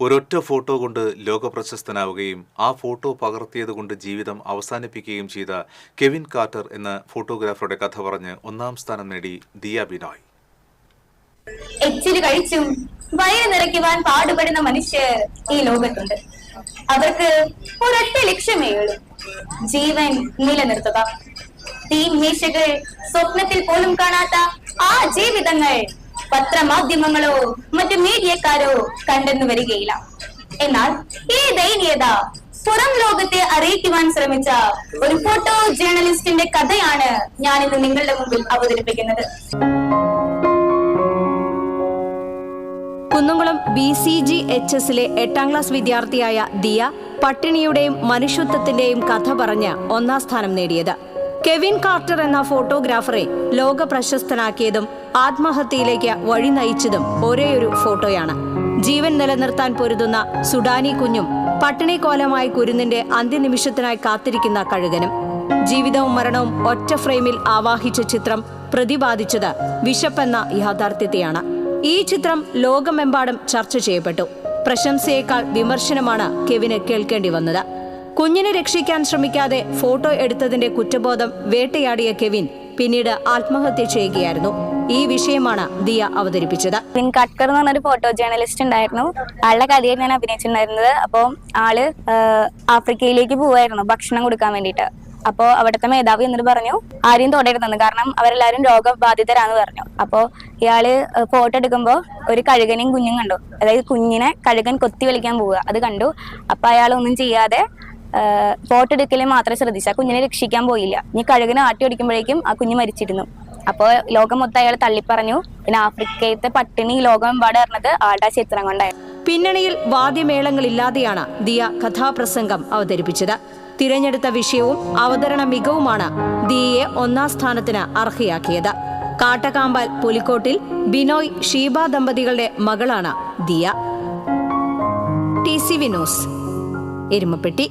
ഒരൊറ്റ ഫോട്ടോ കൊണ്ട് ലോകപ്രശസ്തനാവുകയും ആ ഫോട്ടോ പകർത്തിയത് കൊണ്ട് ജീവിതം അവസാനിപ്പിക്കുകയും ചെയ്ത കെവിൻ കാർട്ടർ എന്ന ഫോട്ടോഗ്രാഫറുടെ കഥ പറഞ്ഞ് ഒന്നാം സ്ഥാനം നേടി ദിയ ബിനോയ്. കഴിച്ചും വയറ് നിറയ്ക്കുവാൻ പാടുപെടുന്ന മനുഷ്യർ ഈ ലോകത്തുണ്ട്. അവർക്ക് ഒരൊറ്റ ലക്ഷ്യമേ ഉള്ളൂ. ജീവൻ നിലനിർത്തുക. തീൻമേശകൾ സ്വപ്നത്തിൽ പോലും കാണാത്ത ആ ജീവിതങ്ങൾ പത്രമാധ്യമങ്ങളോ മറ്റു മീഡിയക്കാരോ കണ്ടെന്നു വരികയില്ല. എന്നാൽ ഈ ദയനീയത പുറം ലോകത്തെ അറിയിക്കുവാൻ ശ്രമിച്ച ഒരു ഫോട്ടോ ജേർണലിസ്റ്റിന്റെ കഥയാണ് ഞാൻ ഇന്ന് നിങ്ങളുടെ മുമ്പിൽ അവതരിപ്പിക്കുന്നത്. Kunnamkulam B C G H എസിലെ എട്ടാം ക്ലാസ് വിദ്യാർത്ഥിയായ ദിയ പട്ടിണിയുടെയും മനുഷ്യത്വത്തിന്റെയും കഥ പറഞ്ഞ് ഒന്നാം സ്ഥാനം നേടിയത്. കെവിൻ കാർട്ടർ എന്ന ഫോട്ടോഗ്രാഫറെ ലോക പ്രശസ്തനാക്കിയതും ആത്മഹത്യയിലേക്ക് വഴി നയിച്ചതും ഒരേയൊരു ഫോട്ടോയാണ്. ജീവൻ നിലനിർത്താൻ പൊരുതുന്ന സുഡാനി കുഞ്ഞും പട്ടിണി കോലമായ കുരുന്നിന്റെ അന്ത്യനിമിഷത്തിനായി കാത്തിരിക്കുന്ന കഴുകനും ജീവിതവും മരണവും ഒറ്റ ഫ്രെയിമിൽ ആവാഹിച്ച ചിത്രം പ്രതിപാദിച്ചത് വിശപ്പെന്ന യാഥാർത്ഥ്യത്തെയാണ്. ഈ ചിത്രം ലോകമെമ്പാടും ചർച്ച ചെയ്യപ്പെട്ടു. പ്രശംസയേക്കാൾ വിമർശനമാണ് കെവിന് കേൾക്കേണ്ടി വന്നത്. കുഞ്ഞിനെ രക്ഷിക്കാൻ ശ്രമിക്കാതെ ഫോട്ടോ എടുത്തതിന്റെ കുറ്റബോധം വേട്ടയാടിയ കെവിൻ പിന്നീട് ആത്മഹത്യ ചെയ്യുകയായിരുന്നു. ഈ വിഷയമാണ് ദിയ അവതരിപ്പിച്ചത്. വിൻ കട്കർ എന്ന് പറഞ്ഞൊരു ഫോട്ടോ ജേർണലിസ്റ്റ് ഉണ്ടായിരുന്നു. ആളുടെ കഥയെ ഞാൻ അഭിനയിച്ചിട്ടുണ്ടായിരുന്നത്. അപ്പോൾ ആൾ ആഫ്രിക്കയിലേക്ക് പോവായിരുന്നു ഭക്ഷണം കൊടുക്കാൻ വേണ്ടിയിട്ട്. അപ്പോൾ അവിടുത്തെ മേധാവി എന്നിട്ട് പറഞ്ഞു ആരെയും തൊടരുതെന്ന്. കാരണം അവരെല്ലാവരും രോഗബാധിതരാന്ന് പറഞ്ഞു. അപ്പോൾ ഇയാൾ ഫോട്ടോ എടുക്കുമ്പോൾ ഒരു കഴുകനെയും കുഞ്ഞും കണ്ടു. അതായത് കുഞ്ഞിനെ കഴുകൻ കൊത്തി വലിക്കാൻ പോവുക. അത് കണ്ടു. അപ്പോൾ അയാൾ ഒന്നും ചെയ്യാതെ ഫോട്ടോ എടുക്കൽ മാത്രമേ ശ്രദ്ധിച്ചു ആ കുഞ്ഞിനെ രക്ഷിക്കാൻ പോയില്ല. ഇനി കഴുകിനെ ആട്ടി ഓടിക്കുമ്പോഴേക്കും ആ കുഞ്ഞ് മരിച്ചിരുന്നു. അപ്പോൾ ലോകം മൊത്തം അയാൾ തള്ളിപ്പറഞ്ഞു. പിന്നെ ആഫ്രിക്കയിലത്തെ പട്ടിണി ലോകം പറഞ്ഞത് ആളുടെ ആടാ ചിത്രം കൊണ്ടായിരുന്നു പിന്നണിയിൽ വാദ്യമേളങ്ങളില്ലാതെയാണ് ദിയ കഥാപ്രസംഗം അവതരിപ്പിച്ചത്. തിരഞ്ഞെടുത്ത വിഷയവും അവതരണ മികവുമാണ് ദിയയെ ഒന്നാം സ്ഥാനത്തിന് അർഹയാക്കിയത്. കാട്ടകാമ്പാൽ പുലിക്കോട്ടിൽ ബിനോയ് ഷീബ ദമ്പതികളുടെ മകളാണ് Diya. T C Vinos Erumapetty.